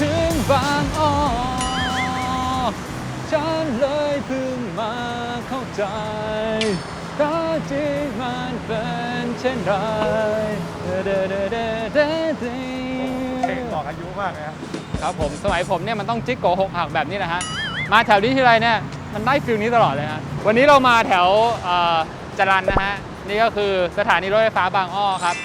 ถึงบางอ้อฉันเลยเพิ่งมาเข้าใจถ้าจริงมันเป็นเช่นไรเดเดเดเดเดเพลงบอกอายุมากเลยครับครับผมสมัยผมเนี่ยมันต้องจิกโกหกหักแบบนี้นะฮะ มาแถวนี้ทีไรเนี่ยมันได้ฟิลนี้ตลอดเลยฮะ วันนี้เรามาแถวจรันนะฮะ นี่ก็คือสถานีรถไฟฟ้าบางอ้อครับ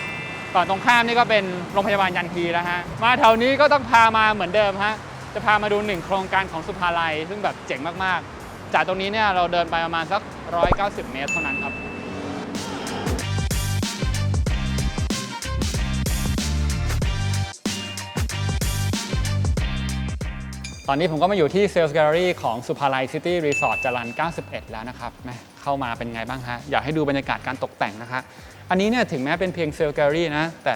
ก่อนตรงข้ามนี่ก็เป็นโรงพยาบาลยันทีแล้วฮะ มาแถวนี้ก็ต้องพามาเหมือนเดิมฮะ จะพามาดูหนึ่งโครงการของสุภาลัย ซึ่งแบบเจ๋งมากๆ จากตรงนี้เนี่ยเราเดินไปประมาณสัก 190 เมตรเท่านั้นครับ ตอนนี้ผมก็มาอยู่ที่เซลส์แกลเลอรี่ของสุภาลัยซิตี้รีสอร์ทจรัน 91 แล้วนะครับแมเข้ามาเป็นไงบ้างฮะ อยากให้ดูบรรยากาศการตกแต่งนะคะ อันนี้เนี่ยถึงแม้เป็นเพียงเซลส์แกลเลอรี่นะ แต่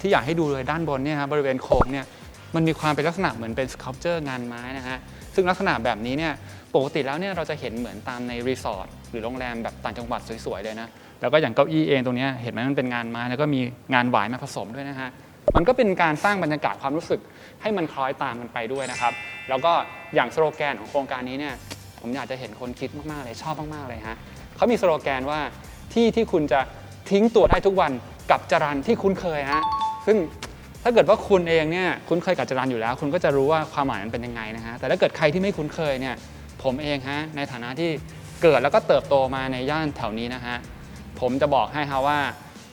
ที่อยากให้ดูเลยด้านบนเนี่ยฮะบริเวณโค้งเนี่ยมันมีความเป็นลักษณะเหมือนเป็นสครับเจอร์งานไม้นะฮะ ซึ่งลักษณะแบบนี้เนี่ยปกติแล้วเนี่ยเราจะเห็นเหมือนตามในรีสอร์ทหรือโรงแรมแบบต่างจังหวัดสวยๆเลยนะ แล้วก็อย่างเก้าอี้เองตรงนี้เห็นไหมมันเป็นงานไม้แล้วก็มีงานหวายมาผสมด้วยนะฮะ มันก็เป็นการสร้างบรรยากาศความรู้สึกให้มันคล้อยตามกันไปด้วยนะครับ แล้วก็อย่างสโลแกนของโครงการนี้เนี่ยผมอยากจะเห็นคนคิดมากๆเลยชอบมากๆเลยฮะเขามีสโลแกนว่าที่ที่คุณจะทิ้งตัวได้ทุกวันกับจรันที่คุ้นเคยฮะซึ่งถ้าเกิดว่าคุณเองเนี่ยคุ้นเคยกับจรันอยู่แล้ว คุณก็จะรู้ว่าความหมายมันเป็นยังไงนะฮะแต่ถ้าเกิดใครที่ไม่คุ้นเคยเนี่ยผมเองฮะในฐานะที่เกิดแล้วก็เติบโตมาในย่านแถวนี้นะฮะผมจะบอกให้ฮะว่า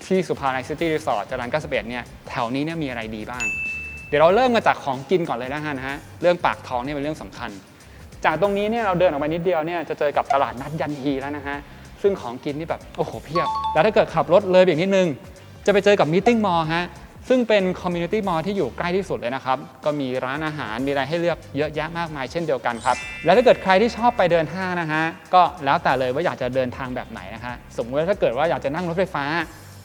ที่สุภาลัยซิตี้รีสอร์ทจรัญ91เนี่ยแถวนี้เนี่ยมีอะไรดีบ้าง เดี๋ยวเราเริ่มมาจากของกินก่อนเลยนะฮะนะฮะเรื่องปากท้องเนี่ยเป็นเรื่องสำคัญ จากตรงนี้เนี่ยเราเดินออกไปนิดเดียวเนี่ยจะเจอกับตลาดนัดยันฮีแล้วนะฮะซึ่งของกินนี่แบบโอ้โหเพียบ แล้วถ้าเกิดขับรถเลยอีกนิดนึง จะไปเจอกับม e ติ้งมอลฮะซึ่งเป็นคอมมูนิตี้มอลล์ที่อยู่ใกล้ที่สุดเลยนะครับ ก็มีร้านอาหาร มีอะไรให้เลือกเยอะแยะมากมายเช่นเดียวกันครับ แล้วถ้าเกิดใครที่ชอบไปเดินห้างนะฮะ ก็แล้วแต่เลยว่าอยากจะเดินทางแบบไหนนะฮะ สมมติว่าถ้าเกิดว่าอยากจะนั่งรถไฟฟ้า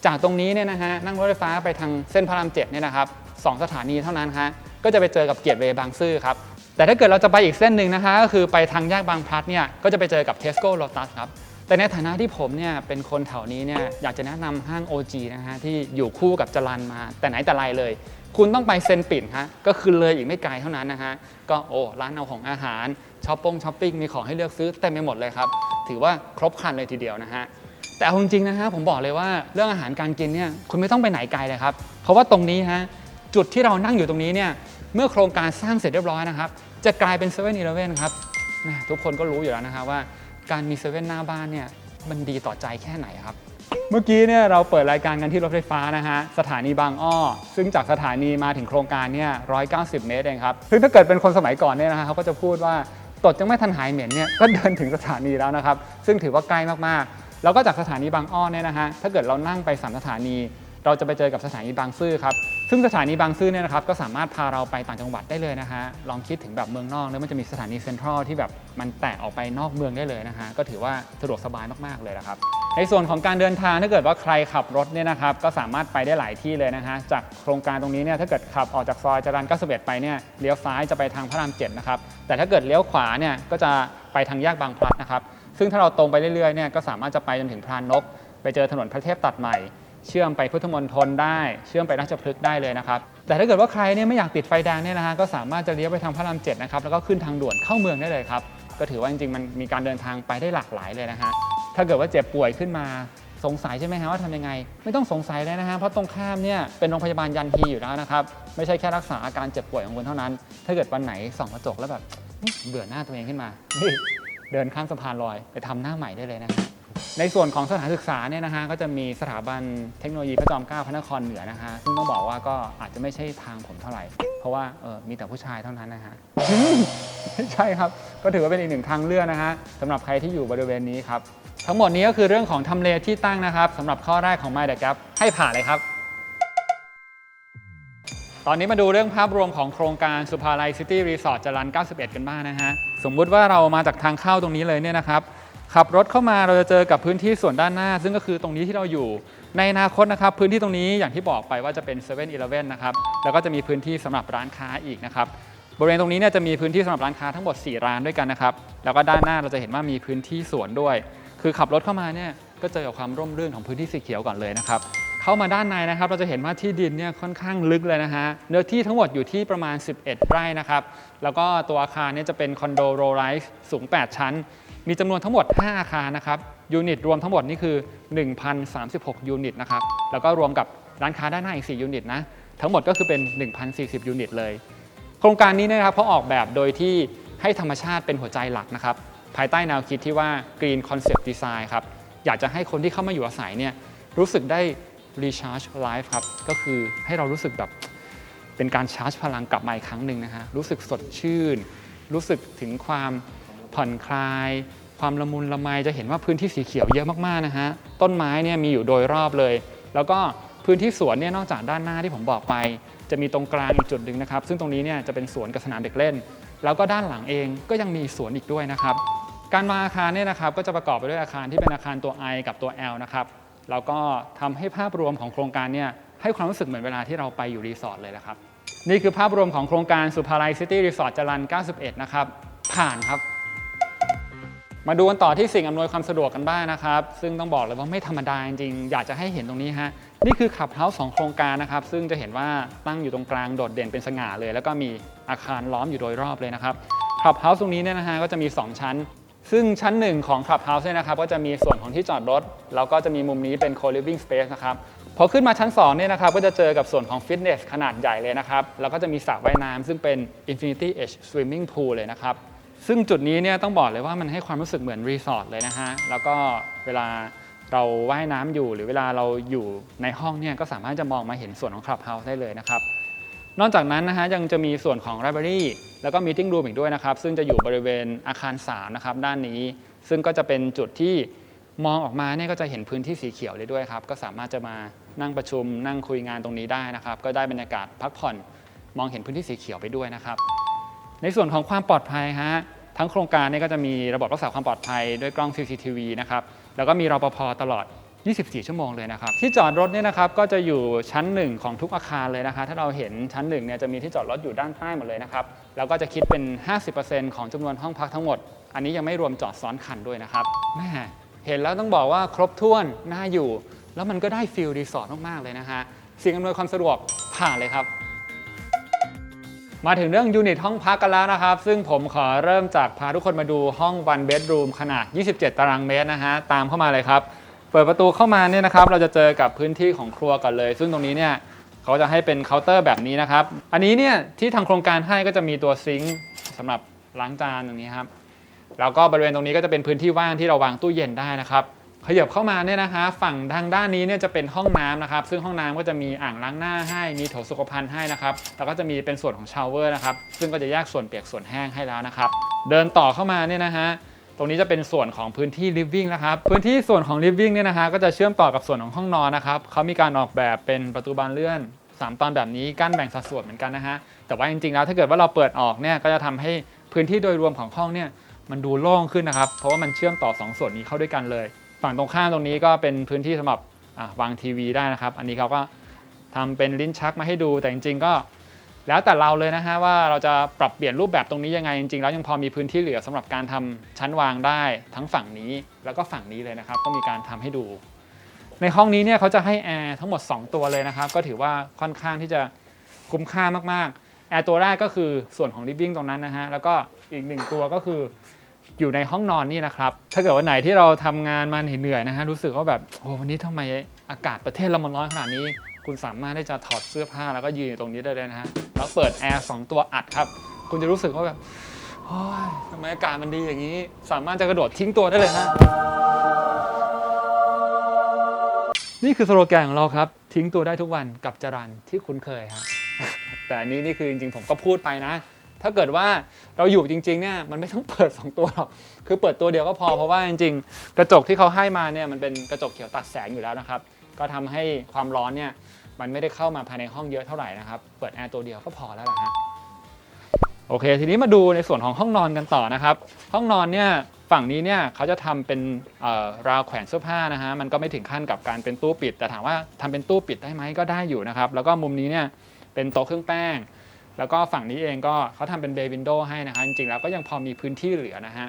จากตรงนี้เนี่ยนะฮะนั่งรถไฟฟ้าไปทางเส้นพระรามเจ็ดเนี่ยนะครับสองสถานีเท่านั้นฮะก็จะไปเจอกับเกียรติเวย์บางซื่อครับแต่ถ้าเกิดเราจะไปอีกเส้นหนึ่งนะฮะก็คือไปทางแยกบางพลัดเนี่ยก็จะไปเจอกับ Tesco Lotus ครับแต่ในฐานะที่ผมเนี่ยเป็นคนแถวนี้เนี่ยอยากจะแนะนำห้าง OG นะฮะที่อยู่คู่กับจรันมา แต่ไหนแต่ไรเลย คุณต้องไปเซนปิ่นฮะก็คือเลยอีกไม่ไกลเท่านั้นนะฮะก็โอ้ร้านเอาของอาหารช้อปปิ้งช้อปปิ้งมีของให้เลือกซื้อเต็มไปหมดเลยครับถือว่าครบครันเลยทีเดียวนะฮะ แต่เอาจริงๆนะฮะผมบอกเลยว่าเรื่องอาหารการกินเนี่ยคุณไม่ต้องไปไหนไกลเลยครับ เพราะว่าตรงนี้ฮะจุดที่เรานั่งอยู่ตรงนี้เนี่ยเมื่อโครงการสร้างเสร็จเรียบร้อยนะครับ จะกลายเป็น7 e เ e ่ e อครับทุกคนก็รู้อยู่แล้วนะครับว่าการมีเซเว่นหน้าบ้านเนี่ยมันดีต่อใจแค่ไหนครับ เมื่อกี้เนี่ยเราเปิดรายการกันที่รถไฟฟ้านะฮะสถานีบางอ้อ ซึ่งจากสถานีมาถึงโครงการเนี่ย190 เมตรเองครับซึ่งถ้าเกิดเป็นคนสมัยก่อนเนี่ยนะฮะเขาก็จะพูดว่าตดยังไม่ทันหายเหม็นเนี่ยก็เดินถึงสถานีแล้วนะครับ ซึ่งถือว่าใกล้มากๆ แล้วก็จากสถานีบางอ้อเนี่ยนะฮะถ้าเกิดเรานั่งไปสามสถานี เราจะไปเจอกับสถานีบางซื่อครับซึ่งสถานีบางซื่อเนี่ยนะครับก็สามารถพาเราไปต่างจังหวัดได้เลยนะฮะลองคิดถึงแบบเมืองนอกแล้วมันจะมีสถานีเซ็นทรัลที่แบบมันแตกออกไปนอกเมืองได้เลยนะฮะก็ถือว่าสะดวกสบายมากๆเลยนะครับในส่วนของการเดินทางถ้าเกิดว่าใครขับรถเนี่ยนะครับก็สามารถไปได้หลายที่เลยนะฮะจากโครงการตรงนี้เนี่ยถ้าเกิดขับออกจากซอยจรัญ91ไปเนี่ยเลี้ยวซ้ายจะไปทางพระราม7นะครับแต่ถ้าเกิดเลี้ยวขวาเนี่ยก็จะไปทางแยกบางพลัดนะครับ ซึ่งถ้าเราตรงไปเรื่อยๆเนี่ยก็สามารถจะไปจนถึงพรานนก ไปเจอถนนพระเทพตัดใหม่ เชื่อมไปพุทธมณฑลได้เชื่อมไปราชพฤกษ์ได้เลยนะครับแต่ถ้าเกิดว่าใครเนี่ยไม่อยากติดไฟแดงเนี่ยนะฮะก็สามารถจะเลี้ยวไปทางพระรามเจ็ดนะครับแล้วก็ขึ้นทางด่วนเข้าเมืองได้เลยครับก็ถือว่าจริงๆมันมีการเดินทางไปได้หลากหลายเลยนะฮะถ้าเกิดว่าเจ็บป่วยขึ้นมาสงสัยใช่ไหมฮะว่าทำยังไง ไม่ต้องสงสัยเลยนะฮะเพราะตรงข้ามเนี่ยเป็นโรงพยาบาลยันทีอยู่แล้วนะครับไม่ใช่แค่รักษาอาการเจ็บป่วยของคุณเท่านั้น ถ้าเกิดวันไหนส่องกระจกแล้วแบบเบื่อหน้าตัวเองขึ้นมา เดินข้ามสะพานลอยไปทำหน้าใหม่ได้เลยนะฮะในส่วนของสถานศึกษาเนี่ยนะฮะก็จะมีสถาบันเทคโนโลยีพระจอมเกล้าพระนครเหนือนะฮะซึ่งต้องบอกว่าก็อาจจะไม่ใช่ทางผมเท่าไหร่ เพราะว่าเออมีแต่ผู้ชายเท่านั้นนะฮะไม่ใช่ครับ ก็ถือว่าเป็นอีกหนึ่งทางเลือกนะฮะสำหรับใครที่อยู่บริเวณนี้ครับ ทั้งหมดนี้ก็คือเรื่องของทำเลที่ตั้งนะครับสำหรับข้อแรกของ My The Gap ให้ผ่านเลยครับ ตอนนี้มาดูเรื่องภาพรวมของโครงการสุภาลัยซิตี้รีสอร์ทจรัน 91 กันบ้างนะฮะ สมมุติว่าเรามาจากทางเข้าตรงนี้เลยเนี่ยนะครับขับรถเข้ามาเราจะเจอกับพื้นที่ส่วนด้านหน้า ซึ่งก็คือตรงนี้ที่เราอยู่ในอนาคตนะครับ พื้นที่ตรงนี้อย่างที่บอกไปว่าจะเป็น7 e เ e ่ e อนะครับแล้วก็จะมีพื้นที่สำหรับร้านค้าอีกนะครับบริเวณตรงนี้เนี่ยจะมีพื้นที่สำหรับร้านค้าทั้งหมด 4 ร้านด้วยกันนะครับแล้วก็ด้านหน้าเราจะเห็นว่ามีพื้นที่สวนด้วย คือขับรถเข้ามาเนี่ยก็เจอกับความร่มรื่นของพื้นที่สีเขียวก่อนเลยนะครับ เข้ามาด้านในนะครับ เราจะเห็นว่าที่ดินเนี่ยค่อนข้างลึกเลยนะฮะ เนื้อที่ทั้งหมดอยู่ที่ประมาณ 11 ไร่นะครับ แล้วก็ตัวอาคารเนี่ยจะเป็นคอนโดโรไ i ส์สูง 8 ชั้น มีจำนวนทั้งหมด 5 อาคารนะครับ ยูนิตรวมทั้งหมดนี่คือ 1,036 ยูนิตนะครับ แล้วก็รวมกับร้านค้าด้านหน้าอีก 4 ยูนิตนะ ทั้งหมดก็คือเป็น 1,040 ยูนิตเลย โครงการนี้นะครับเขาออกแบบโดยที่ให้ธรรมชาติเป็นหัวใจหลักนะครับ ภายใต้แนวคิดที่ว่า Green Concept Design ครับ อยากจะให้คนที่เข้ามาอยู่อาศัยเนี่ยรู้สึกได้ recharge life ครับ ก็คือให้เรารู้สึกแบบเป็นการชาร์จพลังกลับมาอีกครั้งหนึ่งนะฮะ รู้สึกสดชื่น รู้สึกถึงความผ่อนคลาย ความละมุนละไม จะเห็นว่าพื้นที่สีเขียวเยอะมากๆนะฮะ ต้นไม้เนี่ยมีอยู่โดยรอบเลย แล้วก็พื้นที่สวนเนี่ยนอกจากด้านหน้าที่ผมบอกไป จะมีตรงกลางอีกจุดหนึ่งนะครับ ซึ่งตรงนี้เนี่ยจะเป็นสวนกับสนามเด็กเล่น แล้วก็ด้านหลังเองก็ยังมีสวนอีกด้วยนะครับ การวาอาคารเนี่ยนะครับก็จะประกอบไปด้วยอาคารที่เป็นอาคารตัว I กับตัว L นะครับ แล้วก็ทำให้ภาพรวมของโครงการเนี่ยให้ความรู้สึกเหมือนเวลาที่เราไปอยู่รีสอร์ทเลยนะครับ นี่คือภาพรวมของโครงการสุภาลัยซิตี้รีสอร์ทจรัน 91 นะครับ ผ่านครับ มาดูกันต่อที่สิ่งอำนวยความสะดวกกันบ้างนะครับ ซึ่งต้องบอกเลยว่าไม่ธรรมดาจริงๆอยากจะให้เห็นตรงนี้ฮะนี่คือขับเฮาสองโครงการนะครับ ซึ่งจะเห็นว่าตั้งอยู่ตรงกลางโดดเด่นเป็นสง่าเลย แล้วก็มีอาคารล้อมอยู่โดยรอบเลยนะครับขับเฮาตรงนี้เนี่ยนะฮะก็จะมี 2 ชั้น ซึ่งชั้นหนึ่งของขับเฮาส์เนี่ยนะครับก็จะมีส่วนของที่จอดรถ แล้วก็จะมีมุมนี้เป็น co-living space นะครับพอขึ้นมาชั้น2เนี่ยนะครับก็จะเจอกับส่วนของฟิตเนสขนาดใหญ่เลยนะครับ แล้วก็จะมีสระว่ายน้ำซึ่งเป็น Infinity Edge Swimming Pool เลยนะครับ ซึ่งจุดนี้เนี่ยต้องบอกเลยว่ามันให้ความรู้สึกเหมือนรีสอร์ทเลยนะฮะ แล้วก็เวลาเราว่ายน้ำอยู่หรือเวลาเราอยู่ในห้องเนี่ยก็สามารถจะมองมาเห็นส่วนของคลับเฮาส์ได้เลยนะครับ นอกจากนั้นนะฮะยังจะมีส่วนของ Library แล้วก็ Meeting Room อีกด้วยนะครับ ซึ่งจะอยู่บริเวณอาคาร3นะครับด้านนี้ ซึ่งก็จะเป็นจุดที่มองออกมาเนี่ยก็จะเห็นพื้นที่สีเขียวเลยด้วยครับ ก็สามารถจะมานั่งประชุม นั่งคุยงานตรงนี้ได้นะครับ ก็ได้บรรยากาศพักผ่อน มองเห็นพื้นที่สีเขียวไปด้วยนะครับ ในส่วนของความปลอดภัยฮะ ทั้งโครงการเนี่ยก็จะมีระบบรักษาความปลอดภัยด้วยกล้อง CCTV นะครับ แล้วก็มีรปภตลอด 24 ชั่วโมงเลยนะครับ ที่จอดรถเนี่ยนะครับก็จะอยู่ชั้นหนึ่งของทุกอาคารเลยนะคะ ถ้าเราเห็นชั้นหนึ่งเนี่ยจะมีที่จอดรถอยู่ด้านใต้หมดเลยนะครับ แล้วก็จะคิดเป็น 50%ของจำนวนห้องพักทั้งหมด อันนี้ยังไม่รวมจอดซ้อนคันด้วยนะครับแม่เห็นแล้วต้องบอกว่าครบถ้วนน่าอยู่ แล้วมันก็ได้ฟิลรีสอร์ทมากๆเลยนะฮะสิ่งอำนวยความสะดวกผ่านเลยครับ มาถึงเรื่องยูนิตห้องพักกันแล้วนะครับ ซึ่งผมขอเริ่มจากพาทุกคนมาดูห้อง one bedroom ขนาด 27 ตารางเมตรนะฮะตามเข้ามาเลยครับ ปิดประตูเข้ามาเนี่ยนะครับเราจะเจอกับพื้นที่ของครัวก่อนเลย ซึ่งตรงนี้เนี่ยเขาจะให้เป็นเคาน์เตอร์แบบนี้นะครับ อันนี้เนี่ยที่ทางโครงการให้ก็จะมีตัวซิงค์สำหรับล้างจานตรงนี้ครับแล้วก็บริเวณตรงนี้ก็จะเป็นพื้นที่ว่างที่เราวางตู้เย็นได้นะครับขยับเข้ามาเนี่ยนะคะฝั่งทางด้านนี้เนี่ยจะเป็นห้องน้ำนะครับ ซึ่งห้องน้ำก็จะมีอ่างล้างหน้าให้มีโถสุขภัณฑ์ให้นะครับแล้วก็จะมีเป็นส่วนของชาวเวอร์นะครับซึ่งก็จะแยกส่วนเปียกส่วนแห้งให้แล้วนะครับ เดินต่อเข้ามาเนี่ยนะฮะ ตรงนี้จะเป็นส่วนของพื้นที่ living นะครับ พื้นที่ส่วนของ living เนี่ยนะฮะก็จะเชื่อมต่อกับส่วนของห้องนอนนะครับเขามีการออกแบบเป็นประตูบานเลื่อน 3 ตอนแบบนี้กั้นแบ่งสัดส่วนเหมือนกันนะฮะ แต่ว่าจริงๆแล้วถ้าเกิดว่าเราเปิดออกเนี่ยก็จะทำให้พื้นที่โดยรวมของห้องเนี่ยมันดูโล่งขึ้นนะครับ เพราะว่ามันเชื่อมต่อ 2 ส่วนนี้เข้าด้วยกันเลย ฝั่งตรงข้ามตรงนี้ก็เป็นพื้นที่สำหรับวางทีวีได้นะครับ อันนี้เขาก็ทำเป็นลิ้นชักมาให้ดู แต่จริงๆก็ แล้วแต่เราเลยนะฮะว่าเราจะปรับเปลี่ยนรูปแบบตรงนี้ยังไงจริงๆแล้วยังพอมีพื้นที่เหลือสำหรับการทำชั้นวางได้ทั้งฝั่งนี้แล้วก็ฝั่งนี้เลยนะครับ ก็มีการทำให้ดู ในห้องนี้เนี่ยเขาจะให้แอร์ทั้งหมด 2 ตัวเลยนะครับ ก็ถือว่าค่อนข้างที่จะคุ้มค่ามากๆแอร์ตัวแรกก็คือส่วนของ living ตรงนั้นนะฮะแล้วก็อีกหนึ่งตัวก็คืออยู่ในห้องนอนนี่นะครับ ถ้าเกิดวันไหนที่เราทำงานมาเหนื่อยๆนะฮะรู้สึกว่าแบบโอ้วันนี้ทำไมอากาศประเทศเรามันร้อนขนาดนี้ คุณสามารถที่จะถอดเสื้อผ้าแล้วก็ยืนอยู่ตรงนี้ได้เลยนะฮะ แล้วเปิดแอร์สองตัวอัดครับ คุณจะรู้สึกว่าแบบโอ้ยทำไมอากาศมันดีอย่างนี้ สามารถจะกระโดดทิ้งตัวได้เลยฮะ นี่คือสโลแกนของเราครับ ทิ้งตัวได้ทุกวันกับจรันที่คุ้นเคยฮะแต่อันนี้นี่คือจริงๆผมก็พูดไปนะ ถ้าเกิดว่าเราอยู่จริงๆเนี่ยมันไม่ต้องเปิด 2 ตัวหรอก คือเปิดตัวเดียวก็พอเพราะว่าจริงๆ กระจกที่เขาให้มาเนี่ยมันเป็นกระจกเขียวตัดแสงอยู่แล้วนะครับ ก็ทำให้ความร้อนเนี่ย มันไม่ได้เข้ามาภายในห้องเยอะเท่าไหร่นะครับ เปิดแอร์ตัวเดียวก็พอแล้วล่ะฮะโอเค ทีนี้มาดูในส่วนของห้องนอนกันต่อนะครับ ห้องนอนเนี่ยฝั่งนี้เนี่ยเขาจะทำเป็นราวแขวนเสื้อผ้านะฮะมันก็ไม่ถึงขั้นกับการเป็นตู้ปิด แต่ถามว่าทำเป็นตู้ปิดได้ไหมก็ได้อยู่นะครับ แล้วก็มุมนี้เนี่ยเป็นโต๊ะเครื่องแป้ง แล้วก็ฝั่งนี้เองก็เขาทำเป็นเบย์วินโดว์ให้นะคะจริงๆแล้วก็ยังพอมีพื้นที่เหลือนะฮะ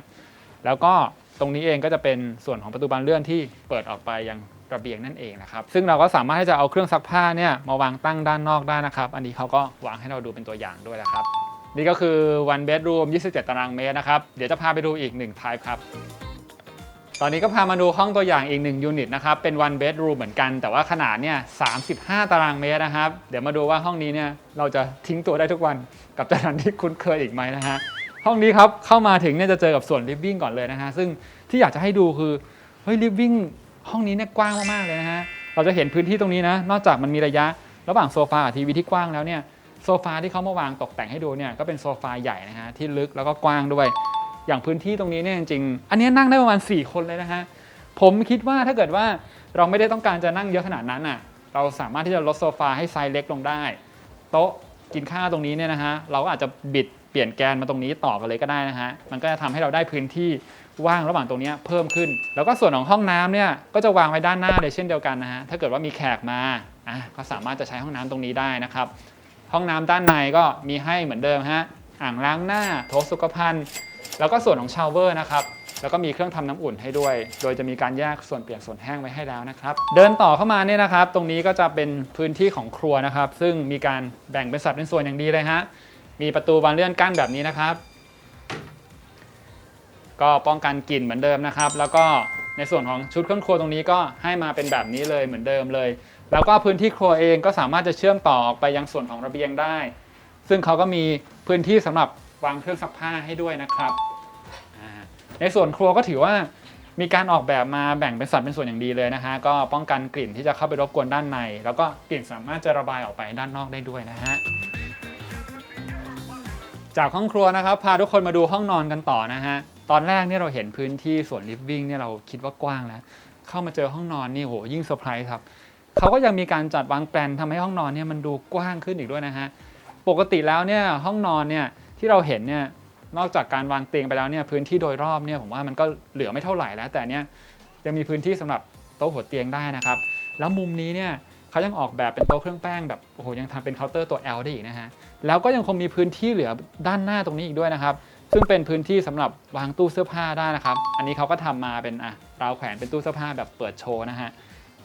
แล้วก็ตรงนี้เองก็จะเป็นส่วนของประตูบานเลื่อนที่เปิดออกไปยัง ระเบียงนั่นเองนะครับ ซึ่งเราก็สามารถที่จะเอาเครื่องซักผ้าเนี่ยมาวางตั้งด้านนอกได้นะครับ อันนี้เขาก็วางให้เราดูเป็นตัวอย่างด้วยนะครับ นี่ก็คือ one bedroom 27 ตารางเมตรนะครับ เดี๋ยวจะพาไปดูอีก1 type ครับ ตอนนี้ก็พามาดูห้องตัวอย่างอีก1ยูนิตนะครับ เป็น one bedroom เหมือนกัน แต่ว่าขนาดเนี่ย 35 ตารางเมตรนะครับ เดี๋ยวมาดูว่าห้องนี้เนี่ยเราจะทิ้งตัวได้ทุกวันกับจานที่คุ้นเคยอีกไหมนะฮะ ห้องนี้ครับเข้ามาถึงเนี่ยจะเจอกับส่วน living ก่อนเลยนะฮะ ซึ่งที่อยากจะให้ดูคือ เฮ้ย living ห้องนี้เนี่ยกว้างมากๆเลยนะฮะ เราจะเห็นพื้นที่ตรงนี้นะ นอกจากมันมีระยะ ระหว่างโซฟากับทีวีที่กว้างแล้วเนี่ย โซฟาที่เขามาวางตกแต่งให้ดูเนี่ย ก็เป็นโซฟาใหญ่นะฮะที่ลึกแล้วก็กว้างด้วย อย่างพื้นที่ตรงนี้เนี่ยจริงๆ อันนี้นั่งได้ประมาณ 4 คนเลยนะฮะ ผมคิดว่าถ้าเกิดว่าเราไม่ได้ต้องการจะนั่งเยอะขนาดนั้นอะ เราสามารถที่จะลดโซฟาให้ไซส์เล็กลงได้ โต๊ะกินข้าวตรงนี้เนี่ยนะฮะ เราก็อาจจะบิดเปลี่ยนแกนมาตรงนี้ต่อกันเลยก็ได้นะฮะ มันก็จะทำให้เราได้พื้นที่ ว่างระหว่างตรงนี้เพิ่มขึ้น แล้วก็ส่วนของห้องน้ำเนี่ยก็จะวางไว้ด้านหน้าเลยเช่นเดียวกันนะฮะถ้าเกิดว่ามีแขกมาอะก็สามารถจะใช้ห้องน้ำตรงนี้ได้นะครับ ห้องน้ำด้านในก็มีให้เหมือนเดิมฮะอ่างล้างหน้าโถสุขภัณฑ์ แล้วก็ส่วนของชาวเวอร์นะครับแล้วก็มีเครื่องทำน้ำอุ่นให้ด้วย โดยจะมีการแยกส่วนเปียกส่วนแห้งไว้ให้แล้วนะครับ เดินต่อเข้ามาเนี่ยนะครับ ตรงนี้ก็จะเป็นพื้นที่ของครัวนะครับ ซึ่งมีการแบ่งเป็นสัดเป็นส่วนอย่างดีเลยฮะ มีประตูบานเลื่อนกั้นแบบนี้นะครับ ก็ป้องกันกลิ่นเหมือนเดิมนะครับ แล้วก็ในส่วนของชุดเครื่องครัวตรงนี้ก็ให้มาเป็นแบบนี้เลยเหมือนเดิมเลย แล้วก็พื้นที่ครัวเองก็สามารถจะเชื่อมต่อออกไปยังส่วนของระเบียงได้ ซึ่งเขาก็มีพื้นที่สำหรับวางเครื่องซักผ้าให้ด้วยนะครับ ในส่วนครัวก็ถือว่ามีการออกแบบมาแบ่งเป็นสัดเป็นส่วนอย่างดีเลยนะฮะก็ป้องกันกลิ่นที่จะเข้าไปรบกวนด้านใน แล้วก็กลิ่นสามารถจะระบายออกไปด้านนอกได้ด้วยนะฮะจากห้องครัวนะครับ พาทุกคนมาดูห้องนอนกันต่อนะฮะ ตอนแรกเนี่ยเราเห็นพื้นที่ส่วนลิฟวิ่งเนี่ยเราคิดว่ากว้างแล้ว เข้ามาเจอห้องนอนนี่โหยิ่งเซอร์ไพรส์ครับเขาก็ยังมีการจัดวางแปลนทำให้ห้องนอนเนี่ยมันดูกว้างขึ้นอีกด้วยนะฮะปกติแล้วเนี่ยห้องนอนเนี่ยที่เราเห็นเนี่ยนอกจากการวางเตียงไปแล้วเนี่ยพื้นที่โดยรอบเนี่ยผมว่ามันก็เหลือไม่เท่าไหร่แล้ว แต่เนี่ยยังมีพื้นที่สำหรับโต๊ะหัวเตียงได้นะครับ แล้วมุมนี้เนี่ยเขายังออกแบบเป็นโต๊ะเครื่องแป้งแบบโอ้โหยังทำเป็นเคาน์เตอร์ตัว L ได้อีกนะฮะแล้วก็ยังคงมีพื้นที่เหลือด้านหน้าตรงนี้อีกด้วยนะครับ ซึ่งเป็นพื้นที่สำหรับวางตู้เสื้อผ้าได้นะครับ อันนี้เขาก็ทำมาเป็นอะราวแขวนเป็นตู้เสื้อผ้าแบบเปิดโชว์นะฮะ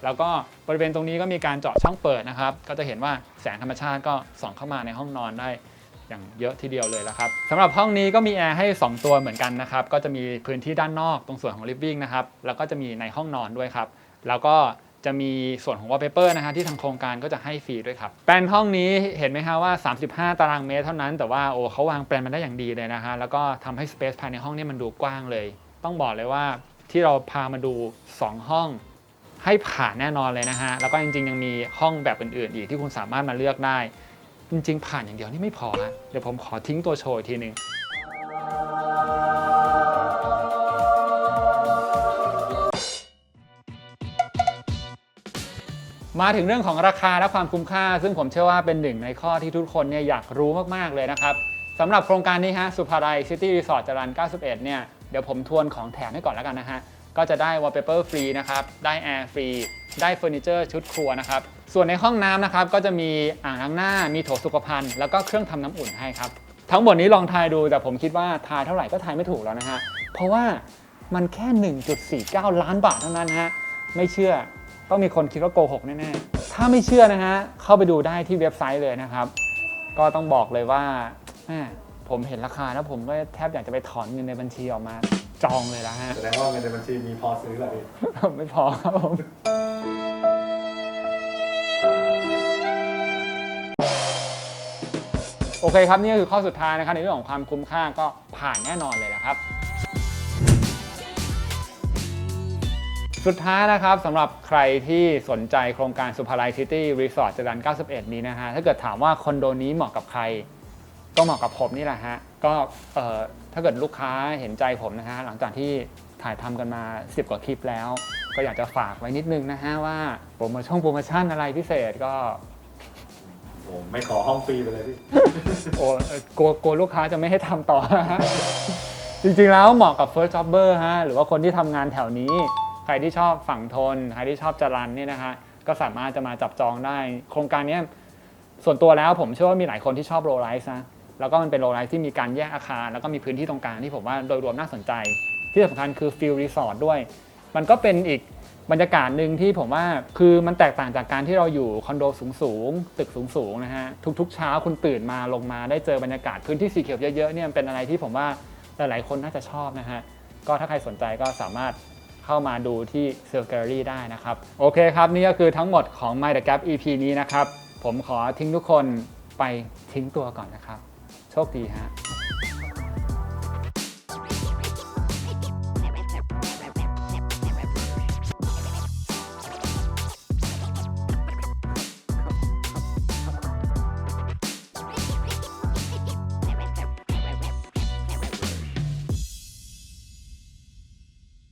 แล้วก็บริเวณตรงนี้ก็มีการเจาะช่องเปิดนะครับ ก็จะเห็นว่าแสงธรรมชาติก็ส่องเข้ามาในห้องนอนได้อย่างเยอะทีเดียวเลยละครับสำหรับห้องนี้ก็มีแอร์ให้ 2 ตัวเหมือนกันนะครับ ก็จะมีพื้นที่ด้านนอกตรงส่วนของ living นะครับ แล้วก็จะมีในห้องนอนด้วยครับ แล้วก็ จะมีส่วนของ wallpaper นะฮะที่ทางโครงการก็จะให้ฟรีด้วยครับ แปลนห้องนี้เห็นไหมฮะว่า 35 ตารางเมตรเท่านั้น แต่ว่าโอ้เขาวางแปลนมันได้อย่างดีเลยนะฮะแล้วก็ทำให้ space ภายในห้องนี้มันดูกว้างเลย ต้องบอกเลยว่าที่เราพามาดู 2 ห้องให้ผ่านแน่นอนเลยนะฮะ แล้วก็จริงๆ ยังมีห้องแบบอื่นๆ อีกที่คุณสามารถมาเลือกได้ จริงๆ ผ่านอย่างเดียวนี่ไม่พอฮะ เดี๋ยวผมขอทิ้งตัวโชว์อีกทีหนึ่ง มาถึงเรื่องของราคาและความคุ้มค่า ซึ่งผมเชื่อว่าเป็นหนึ่งในข้อที่ทุกคนเนี่ยอยากรู้มากๆเลยนะครับสำหรับโครงการนี้ฮะสุภาลัยซิตี้รีสอร์ทจรัน 91 เนี่ยเดี๋ยวผมทวนของแถมให้ก่อนแล้วกันนะฮะก็จะได้ wallpaper ฟรีนะครับได้แอร์ฟรีได้เฟอร์นิเจอร์ชุดครัวนะครับส่วนในห้องน้ำนะครับก็จะมีอ่างล้างหน้ามีโถสุขภัณฑ์ แล้วก็เครื่องทำน้ำอุ่นให้ครับทั้งหมดนี้ลองทายดูแต่ผมคิดว่าทายเท่าไหร่ก็ทายไม่ถูกแล้วนะฮะเพราะว่ามันแค่ 1.49 ล้านบาทเท่านั้นฮะไม่เชื่อ ต้องมีคนคิดว่าโกหกแน่ๆ ถ้าไม่เชื่อนะฮะ เข้าไปดูได้ที่เว็บไซต์เลยนะครับ ก็ต้องบอกเลยว่าแม่ผมเห็นราคาแล้วผมก็แทบอยากจะไปถอนเงินในบัญชีออกมาจองเลยแล้วฮะ แสดงว่าเงินในบัญชีมีพอซื้อแหละพี่ไม่พอครับผม โอเคครับ นี่ก็คือข้อสุดท้ายนะครับในเรื่องของความคุ้มค่าก็ผ่านแน่นอนเลยนะครับ สุดท้ายนะครับสำหรับใครที่สนใจโครงการสุภาลัยซิตี้รีสอร์ทจรัน91 นี้นะฮะถ้าเกิดถามว่าคอนโดนี้เหมาะกับใคร ก็เหมาะกับผมนี่แหละฮะก็เอ่อถ้าเกิดลูกค้าเห็นใจผมนะฮะหลังจากที่ถ่ายทำกันมา 10 กว่าคลิปแล้ว ก็อยากจะฝากไว้นิดนึงนะฮะว่าโปรโมชั่นโปรโมชั่นอะไรพิเศษก็ผมไม่ขอห้องฟรีไปเลยพี่โอ้เอ่อกลัวกลัวลูกค้าจะไม่ให้ทำต่อฮะจริงๆแล้วเหมาะกับ first jobber ฮะหรือว่าคนที่ทำงานแถวนี้ ใครที่ชอบฝั่งทน ใครที่ชอบจรันเนี่ยนะฮะก็สามารถจะมาจับจองได้ โครงการนี้ส่วนตัวแล้วผมเชื่อว่ามีหลายคนที่ชอบโรลไลซ์นะแล้วก็มันเป็นโรลไลซ์ที่มีการแยกอาคาร แล้วก็มีพื้นที่ตรงกลางที่ผมว่าโดยรวมน่าสนใจ ที่สำคัญคือฟิลรีสอร์ทด้วย มันก็เป็นอีกบรรยากาศหนึ่งที่ผมว่าคือมันแตกต่างจากการที่เราอยู่คอนโดสูงๆตึกสูงๆนะฮะทุกๆเช้าคุณตื่นมาลงมาได้เจอบรรยากาศพื้นที่สีเขียวเยอะๆเนี่ยเป็นอะไรที่ผมว่าหลายๆคนน่าจะชอบนะฮะก็ถ้าใครสนใจก็สามารถ เข้ามาดูที่เซลล์แกลลอรี่ได้นะครับ โอเคครับ นี่ก็คือทั้งหมดของ My The Gap EP นี้นะครับ ผมขอทิ้งทุกคนไปทิ้งตัวก่อนนะครับ โชคดีฮะ